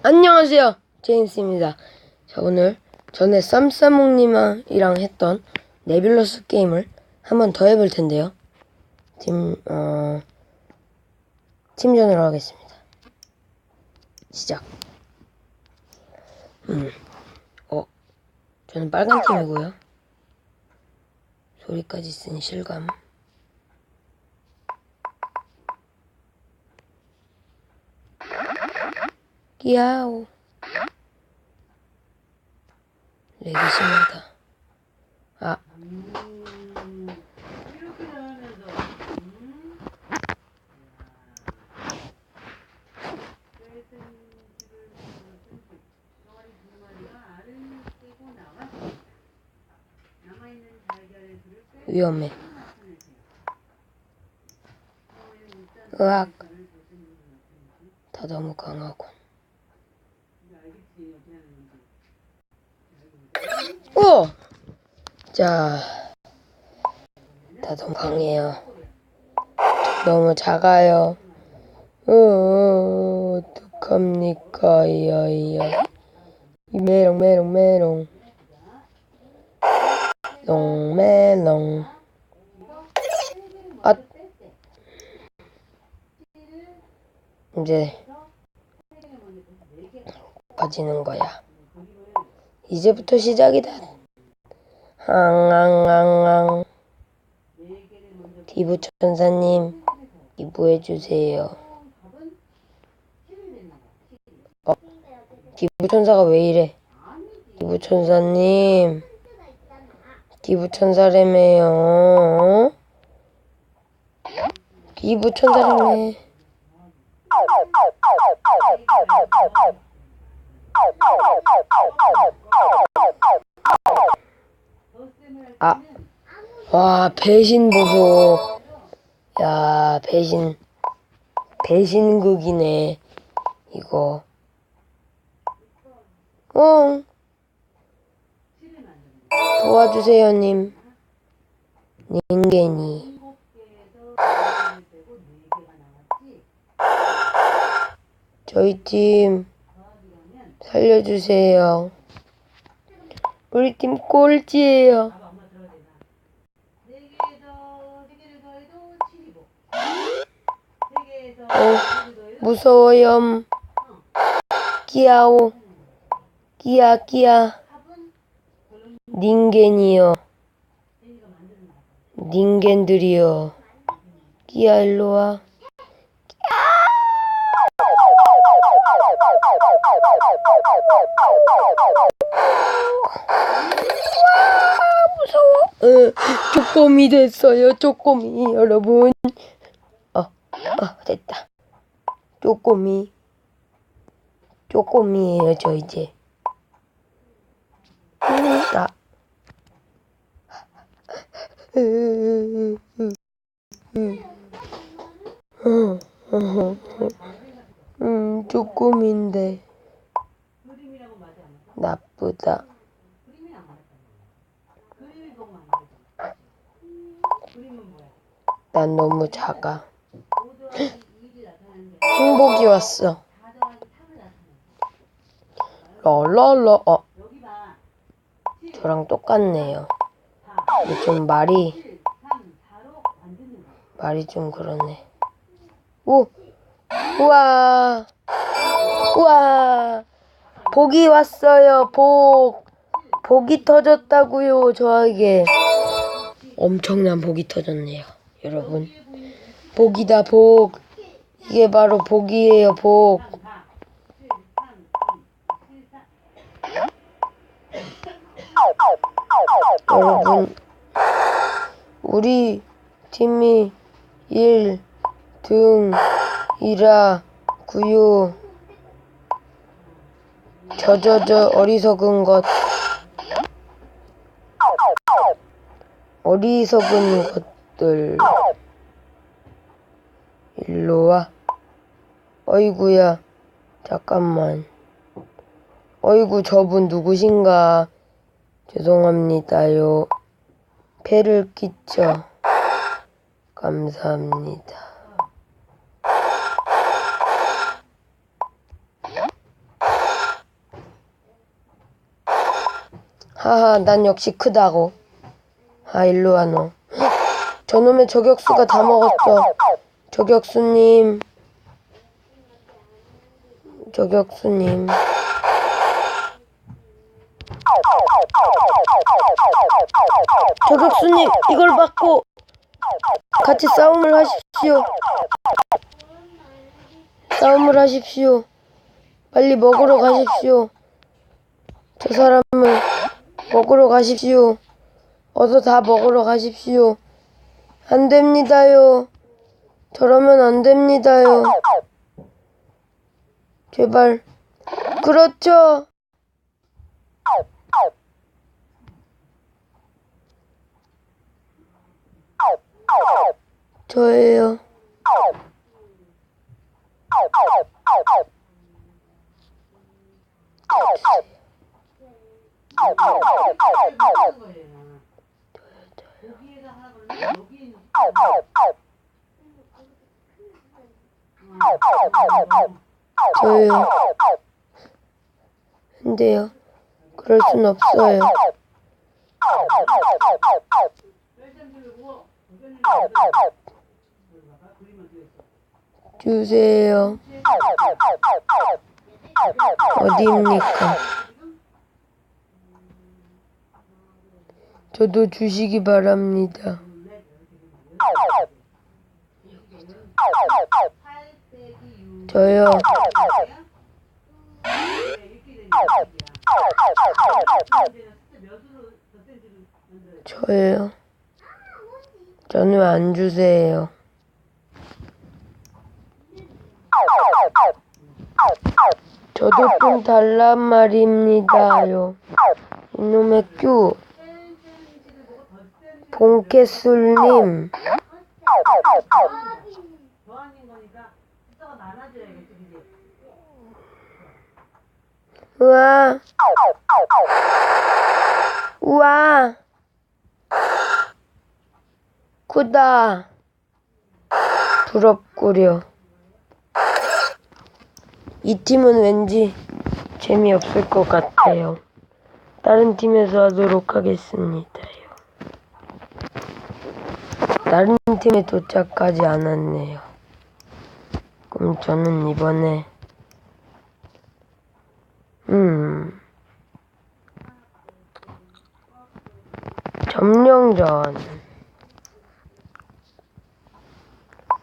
안녕하세요. 제임스입니다. 자, 오늘 전에 쌈싸몽님이랑 했던 네뷸러스 게임을 한번 더 해볼 텐데요. 팀, 어, 팀전으로 하겠습니다. 시작. 음, 어, 저는 빨간 팀이고요. 소리까지 쓴 실감. 야오. 렉이 심하다. 아, 위험해. 으악. 다 너무 강하고. 오! 자, 다 너무 강해요. 너무 작아요. 어, 어떡합니까, 이 아이야. 이 메롱, 메롱, 메롱. 롱 메롱. 아, 이제 빠지는 거야. 이제부터 시작이다. 앙앙앙앙. 디부 천사님, 기부해 주세요. 어, 디부 천사가 왜 이래? 디부 천사님, 디부 천사래매요. 디부 천사래매. 아, 와, 배신 보소. 야, 배신, 배신극이네. 이거. 응. 도와주세요, 님. 닌겐이. 저희 팀 살려주세요. 우리 팀 꼴찌예요. 어, 무서워요. 끼야오. 끼야, 끼야. 닌겐이요. 닌겐들이요. 끼야, 일로 와. 무서워. 어, 쪼꼬미 됐어요, 쪼꼬미 여러분. 어, 어, 됐다. 쪼꼬미. 쪼꼬미예요, 저 이제. 아. 음, 쪼꼬미인데. 나쁘다. 난 너무 작아. 행복이 왔어. 랄랄라, 어. 저랑 똑같네요. 좀 말이, 말이 좀 그러네. 오! 우와! 우와! 복이 왔어요, 복! 복이 터졌다고요, 저에게. 엄청난 복이 터졌네요, 여러분. 복이다, 복. 이게 바로 복이에요, 복. 여러분, 우리 팀이 1등이라 구요. 저저저 어리석은 것. 어리석은 것들. 일로 와. 어이구야. 잠깐만. 어이구, 저분 누구신가? 죄송합니다요. 폐를 끼쳐. 감사합니다. 하하, 난 역시 크다고. 아, 일로 와, 너. 저놈의 저격수가 다 먹었어. 저격수님. 저격수님. 저격수님, 이걸 받고 같이 싸움을 하십시오. 싸움을 하십시오. 빨리 먹으러 가십시오. 저 사람을 먹으러 가십시오. 어서 다 먹으러 가십시오. 안 됩니다요. 저러면 안 됩니다요. 제발. 그렇죠. 저예요. 저예요. 근데요. 그럴 순 없어요. 주세요. 어디입니까? 저도 주시기 바랍니다. 저요. 저요. 저는 안 주세요. 저도 좀 달란 말입니다요. 이놈의 큐. 봉캐술님. 우와. 우와. 크다. 부럽구려. 이 팀은 왠지 재미없을 것 같아요. 다른 팀에서 하도록 하겠습니다요. 다른 팀에 도착하지 않았네요. 그럼 저는 이번에 음. 점령전.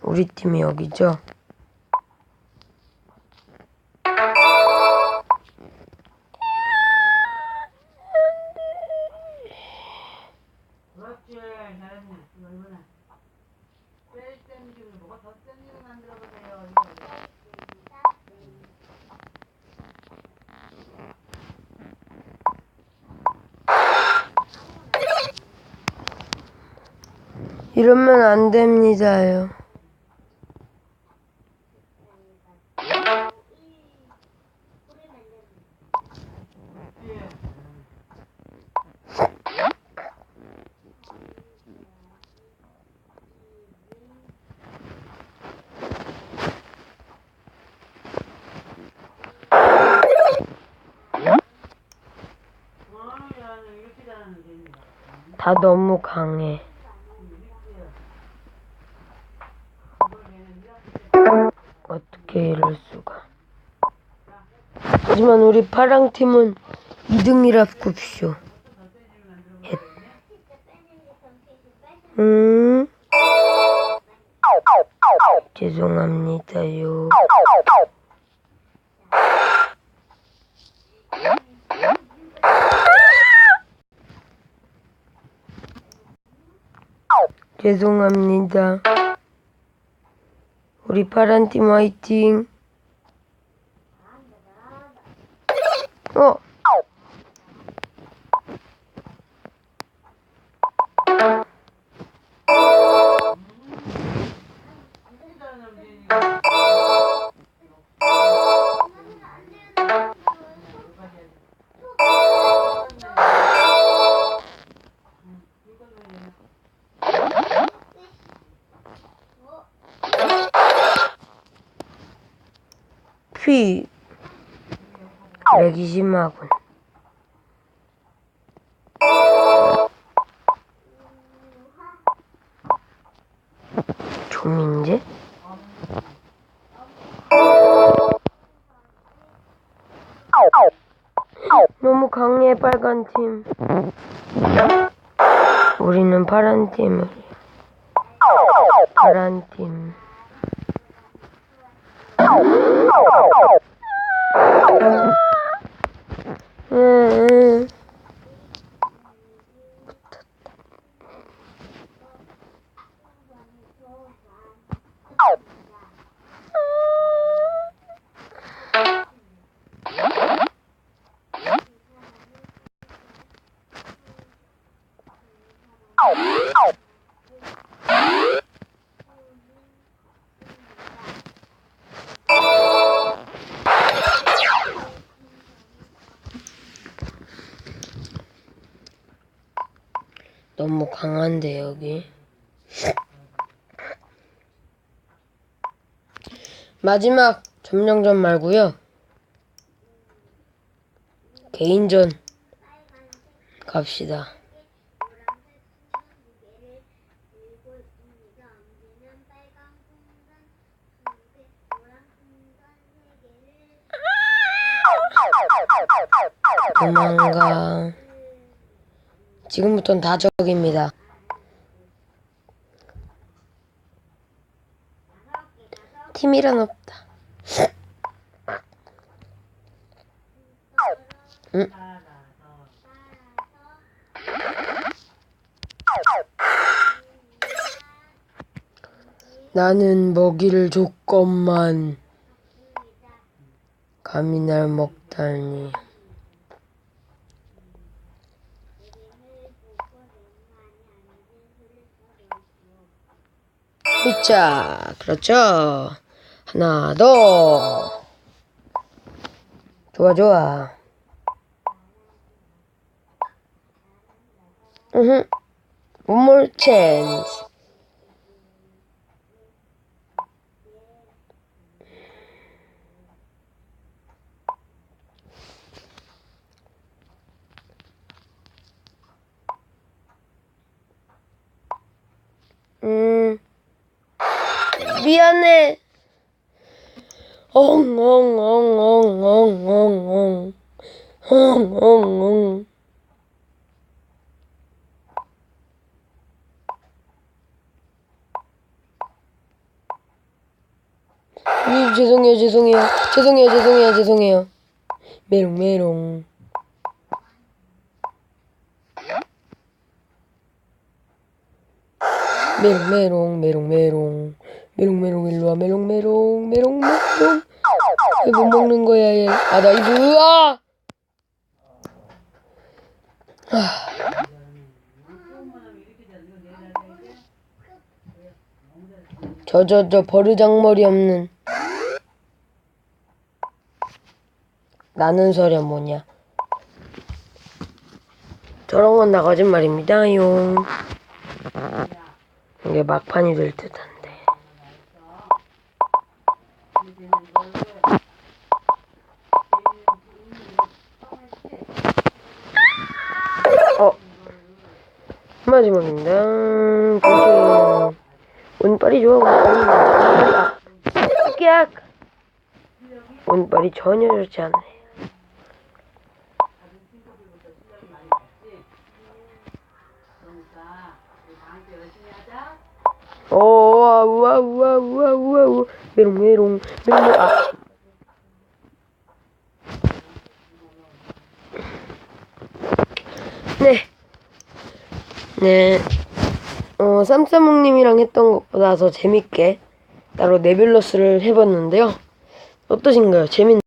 우리 팀이 여기죠? 이러면 안 됩니다요. 아유, 야, 너 이렇게 잘하는 게 있냐. 다 너무 강해. 어떻게 이럴 수가. 하지만 우리 파랑 팀은 2등이랍굽쇼. 헷. 음. 죄송합니다요. 죄송합니다. 우리 파란팀 화이팅. 어, 피 120마군. 조민재? 너무 강해 빨간 팀. 우리는 파란 팀을. 파란 팀. 음. 너무 강한데 여기. 마지막 점령전 말고요. 개인전 갑시다. 도망가. 지금부터는 다 적입니다. 팀이란 없다. 응? 나는 먹이를 줬건만 감히 날 먹다니. 자, 그렇죠. 하나 더. 좋아, 좋아. 으흠. One more. 음. 미안해. 엉엉엉엉엉엉엉. 엉엉엉. 음, 죄송해요, 죄송해요. 죄송해요, 죄송해요, 죄송해요. 메롱, 메롱. 메롱, 메롱, 메롱, 메롱. 메롱, 메롱, 일로와, 메롱, 메롱, 메롱, 메롱. 왜못 먹는 거야, 얘. 아, 나 이거, 아! 저, 저, 저, 버르장머리 없는. 나는 소리 뭐냐. 저런 건 다 거짓말입니다요. 이게 막판이 될 듯한 마지막입니다. 운빨이 좋아. 깍! 운빨이 전혀 좋지 않네. 오, 우와, 우와, 우와, 우와, 우와, 우와. 메롱, 메롱, 메롱. 아. 네. 네. 어, 쌈싸몽님이랑 했던 것보다 더 재밌게 따로 네뷸러스를 해봤는데요. 어떠신가요? 재밌,